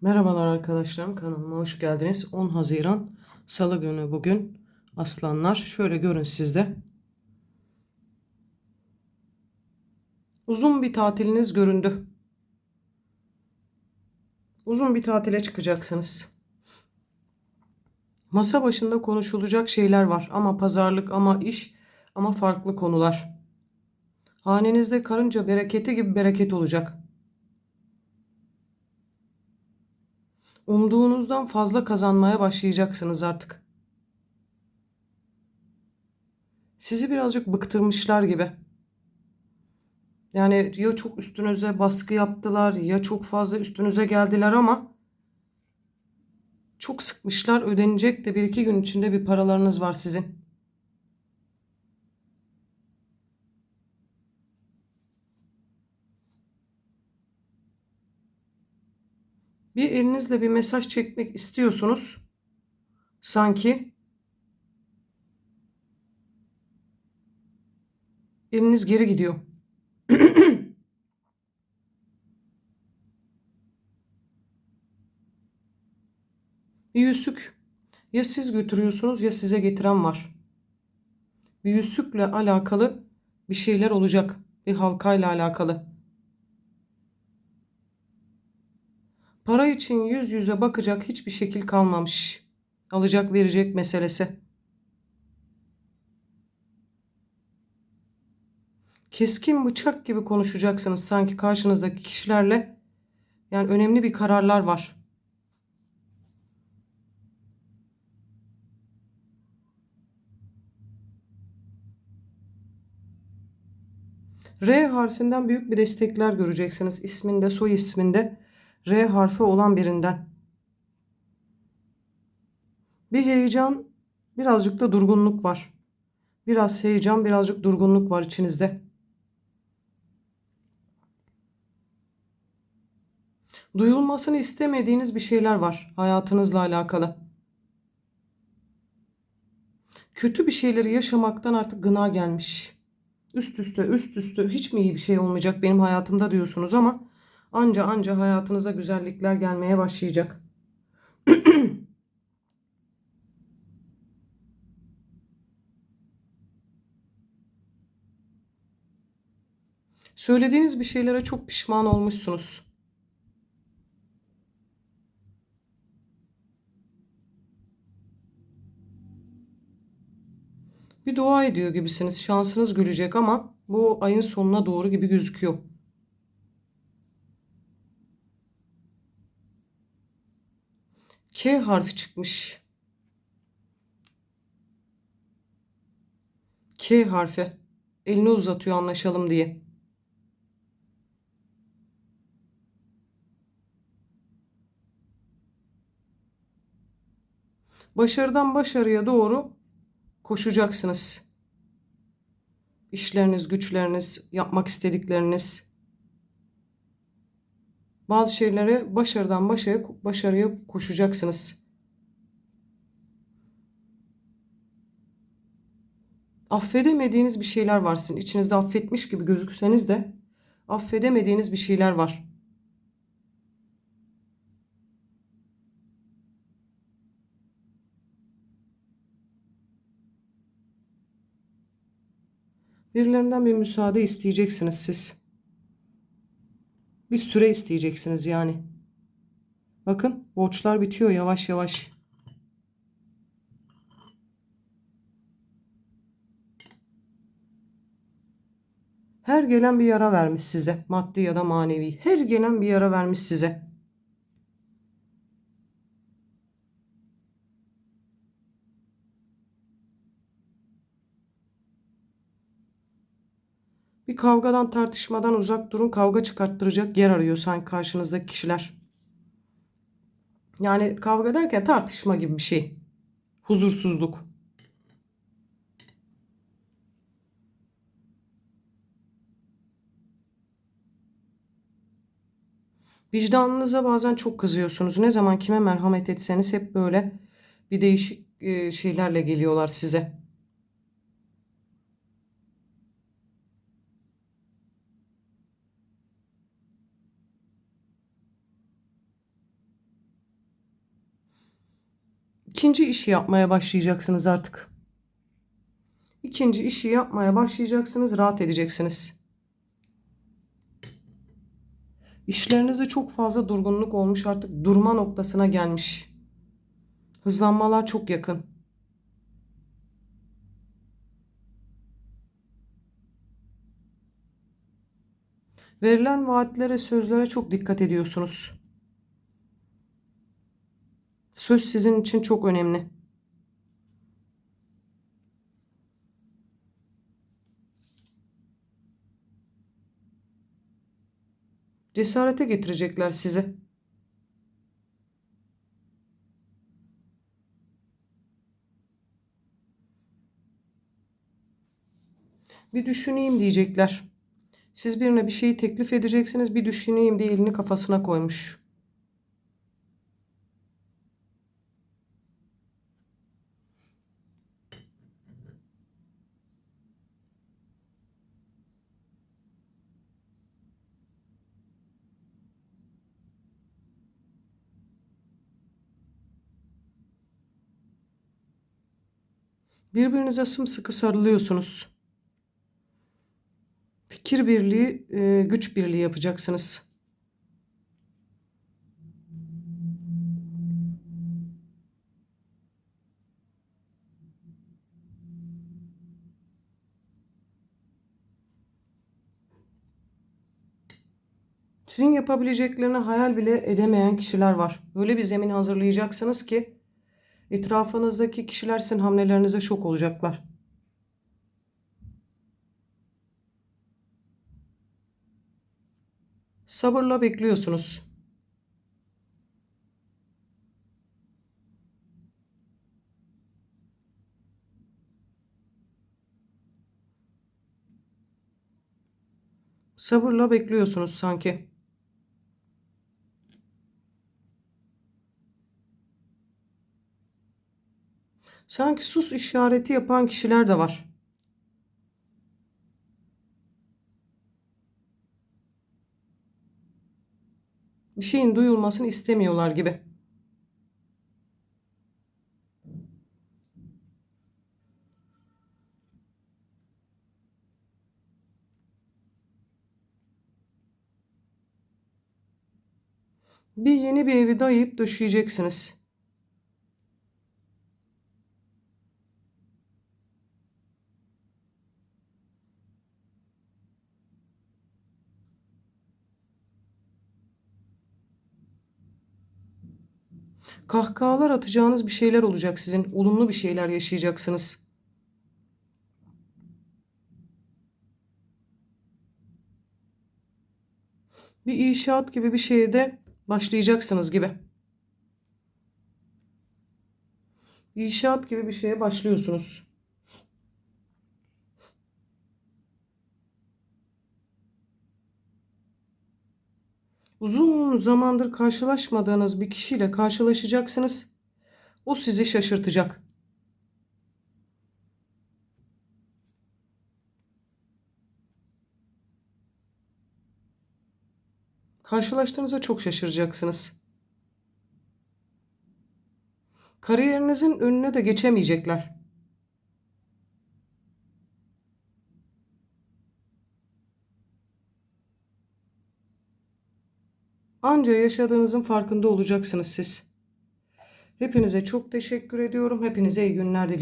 Merhabalar arkadaşlarım kanalıma hoş geldiniz. 10 Haziran Salı günü bugün aslanlar şöyle görün sizde. Uzun bir tatiliniz göründü. Uzun bir tatile çıkacaksınız. Masa başında konuşulacak şeyler var ama pazarlık ama iş ama farklı konular. Hanenizde karınca bereketi gibi bereket olacak. Umduğunuzdan fazla kazanmaya başlayacaksınız artık. Sizi birazcık bıktırmışlar gibi. Yani ya çok üstünüze baskı yaptılar ya çok fazla üstünüze geldiler ama çok sıkmışlar. Ödenecek de bir iki gün içinde bir paralarınız var sizin. Bir elinizle bir mesaj çekmek istiyorsunuz. Sanki eliniz geri gidiyor. bir yüzük ya siz götürüyorsunuz ya size getiren var. Bir yüzükle alakalı bir şeyler olacak. Bir halkayla alakalı. Para için yüz yüze bakacak hiçbir şekil kalmamış. Alacak verecek meselesi. Keskin bıçak gibi konuşacaksınız sanki karşınızdaki kişilerle. Yani önemli bir kararlar var. R harfinden büyük bir destekler göreceksiniz. İsminde, soy isminde R harfi olan birinden. Bir heyecan, birazcık da durgunluk var. Biraz heyecan, birazcık durgunluk var içinizde. Duyulmasını istemediğiniz bir şeyler var hayatınızla alakalı. Kötü bir şeyleri yaşamaktan artık gına gelmiş. Üst üste üst üste hiç mi iyi bir şey olmayacak benim hayatımda diyorsunuz ama anca anca hayatınıza güzellikler gelmeye başlayacak. Söylediğiniz bir şeylere çok pişman olmuşsunuz. Bir dua ediyor gibisiniz. Şansınız gülecek ama bu ayın sonuna doğru gibi gözüküyor. K harfi çıkmış. K harfi. Elini uzatıyor anlaşalım diye. Başarıdan başarıya doğru koşacaksınız. İşleriniz, güçleriniz, yapmak istedikleriniz. Bazı şeylere başarıdan başarıya, başarıya koşacaksınız. Affedemediğiniz bir şeyler var sizin. İçinizde affetmiş gibi gözükseniz de affedemediğiniz bir şeyler var. Birilerinden bir müsaade isteyeceksiniz siz. Bir süre isteyeceksiniz yani. Bakın borçlar bitiyor yavaş yavaş. Her gelen bir yara vermiş size. Maddi ya da manevi. Her gelen bir yara vermiş size. Bir kavgadan tartışmadan uzak durun. Kavga çıkarttıracak yer arıyor sanki karşınızdaki kişiler. Yani kavga derken tartışma gibi bir şey. Huzursuzluk. Vicdanınıza bazen çok kızıyorsunuz. Ne zaman kime merhamet etseniz hep böyle bir değişik e, şeylerle geliyorlar size. İkinci işi yapmaya başlayacaksınız artık. İkinci işi yapmaya başlayacaksınız, rahat edeceksiniz. İşlerinizde çok fazla durgunluk olmuş, artık durma noktasına gelmiş. Hızlanmalar çok yakın. Verilen vaatlere, sözlere çok dikkat ediyorsunuz. Söz sizin için çok önemli. Cesarete getirecekler sizi. Bir düşüneyim diyecekler. Siz birine bir şeyi teklif edeceksiniz. Bir düşüneyim diye elini kafasına koymuş. Birbirinize sımsıkı sarılıyorsunuz. Fikir birliği, e, güç birliği yapacaksınız. Sizin yapabileceklerini hayal bile edemeyen kişiler var. Öyle bir zemin hazırlayacaksınız ki etrafınızdaki kişiler sizin hamlelerinize şok olacaklar. Sabırla bekliyorsunuz. Sabırla bekliyorsunuz sanki. Sanki sus işareti yapan kişiler de var. Bir şeyin duyulmasını istemiyorlar gibi. Bir yeni bir evi dayayıp döşeyeceksiniz. Kahkahalar atacağınız bir şeyler olacak sizin. Olumlu bir şeyler yaşayacaksınız. Bir inşaat gibi bir şeye de başlayacaksınız gibi. İnşaat gibi bir şeye başlıyorsunuz. Uzun zamandır karşılaşmadığınız bir kişiyle karşılaşacaksınız. O sizi şaşırtacak. Karşılaştığınızda çok şaşıracaksınız. Kariyerinizin önüne de geçemeyecekler. Anca yaşadığınızın farkında olacaksınız siz. Hepinize çok teşekkür ediyorum. Hepinize iyi günler diliyorum.